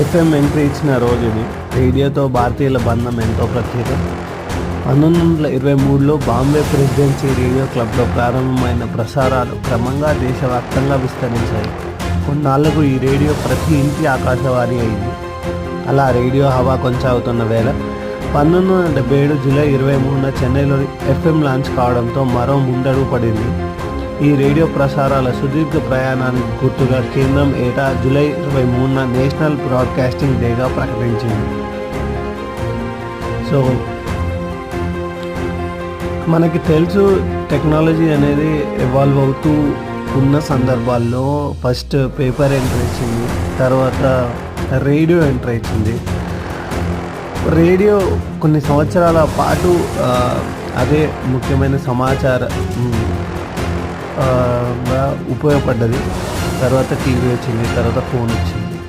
FM entry ఇచ్చిన రోజు ఇది. రేడియోతో భారతీయుల బంధం ఎంతో ప్రత్యేకం. పంతొమ్మిది వందల ఇరవై మూడులో బాంబే ప్రెసిడెన్సీ రేడియో క్లబ్లో ప్రారంభమైన ప్రసారాలు క్రమంగా దేశవ్యాప్తంగా విస్తరించాయి. కొన్నాళ్ళకు ఈ రేడియో ప్రతి ఇంటి ఆకాశవాణి అయింది. అలా రేడియో హవా కొనసాగుతున్న వేళ పంతొమ్మిది వందల డెబ్బై ఏడు జూలై ఇరవై మూడున చెన్నైలో ఎఫ్ఎం లాంచ్ కావడంతో మరో ముందడుగు పడింది. ఈ రేడియో ప్రసారాల సుదీర్ఘ ప్రయాణానికి గుర్తుగా కేంద్రం ఏటా జూలై ఇరవై మూడున నేషనల్ బ్రాడ్కాస్టింగ్ డేగా ప్రకటించింది. సో మనకి తెలుసు టెక్నాలజీ అనేది ఎవాల్వ్ అవుతూ ఉన్న సందర్భాల్లో ఫస్ట్ పేపర్ ఎంటర్ ఇచ్చింది తర్వాత రేడియో ఎంటర్ ఇచ్చింది. రేడియో కొన్ని సంవత్సరాల పాటు అదే ముఖ్యమైన సమాచార ఉపయోగపడ్డది. తర్వాత టీవీ వచ్చింది తర్వాత ఫోన్ వచ్చింది.